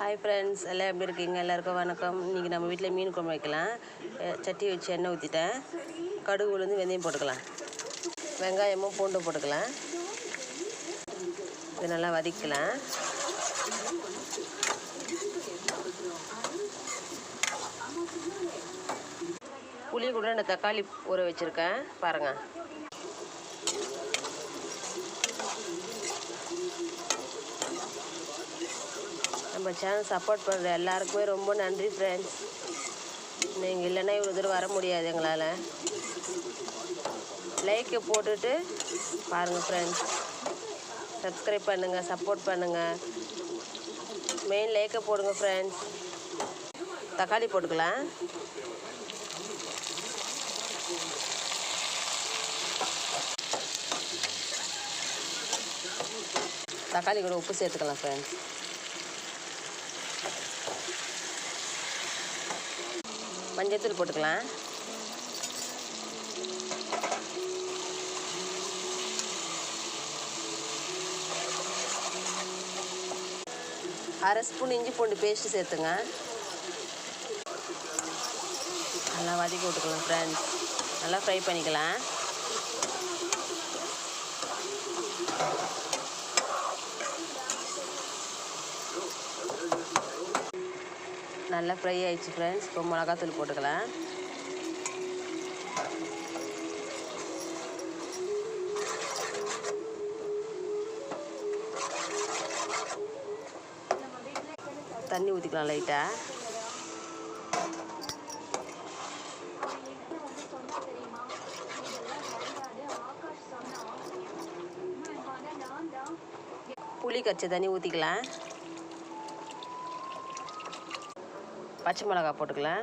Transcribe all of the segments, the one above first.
Hi friends எல்லாம் எப்படி இருக்கீங்க? எல்லாருக்கும் வணக்கம். இன்றைக்கி நம்ம வீட்டில் மீன் குழம்பு வைக்கலாம். சட்டி வச்சு எண்ணெய் ஊற்றிட்டேன் கடுகு உளுந்து வெந்தயம் போட்டுக்கலாம். வெங்காயமும் பூண்டும் போட்டுக்கலாம். இது நல்லா வதக்கலாம். புளி கூட நான் தக்காளி ஊற வச்சுருக்கேன். பாருங்கள் நம்ம சேனல் சப்போர்ட் பண்ணுற எல்லாருக்குமே ரொம்ப நன்றி ஃப்ரெண்ட்ஸ் நீங்கள் இல்லைன்னா இவ்வளோ தூரம் வர முடியாது எங்களால். லைக்கை போட்டுட்டு பாருங்கள் ஃப்ரெண்ட்ஸ் சப்ஸ்கிரைப் பண்ணுங்கள் சப்போர்ட் பண்ணுங்கள் மெயின் லைக்கை போடுங்க ஃப்ரெண்ட்ஸ் தக்காளி போட்டுக்கலாம். தக்காளி கூட உப்பு சேர்த்துக்கலாம் ஃப்ரெண்ட்ஸ் மஞ்சத்தூள் போட்டுக்கலாம். அரை ஸ்பூன் இஞ்சி பூண்டு பேஸ்ட்டு சேர்த்துங்க. நல்லா வதக்கி விட்டுக்கலாம் ஃப்ரெண்ட்ஸ் நல்லா ஃப்ரை பண்ணிக்கலாம். நல்லா ஃப்ரை ஆயிடுச்சு ஃப்ரெண்ட்ஸ் இப்போ மிளகாத்தூள் போட்டுக்கலாம். தண்ணி ஊற்றிக்கலாம் லைட்டாக புளி கரைச்ச தண்ணி ஊற்றிக்கலாம் பச்சை மிளகா போட்டுக்கலாம்.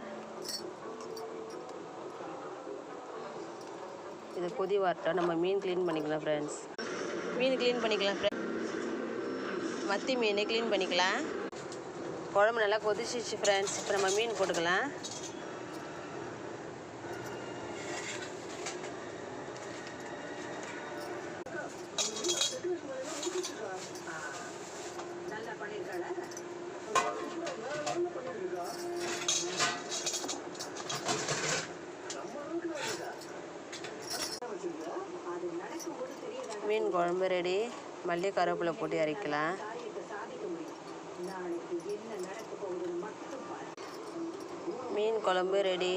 இது கொதி வரட்டும். நம்ம மீன் க்ளீன் பண்ணிக்கலாம் ஃப்ரெண்ட்ஸ் மீன் க்ளீன் பண்ணிக்கலாம் ஃப்ரெண்ட்ஸ் மத்தி மீன் க்ளீன் பண்ணிக்கலாம். குழம்பு நல்லா கொதிச்சிச்சு ஃப்ரெண்ட்ஸ் இப்போ நம்ம மீன் போட்டுக்கலாம். மீன் குழம்பு ரெடி மல்லி கருவேப்பிலை போட்டு இறக்கலாம் மீன் குழம்பு ரெடி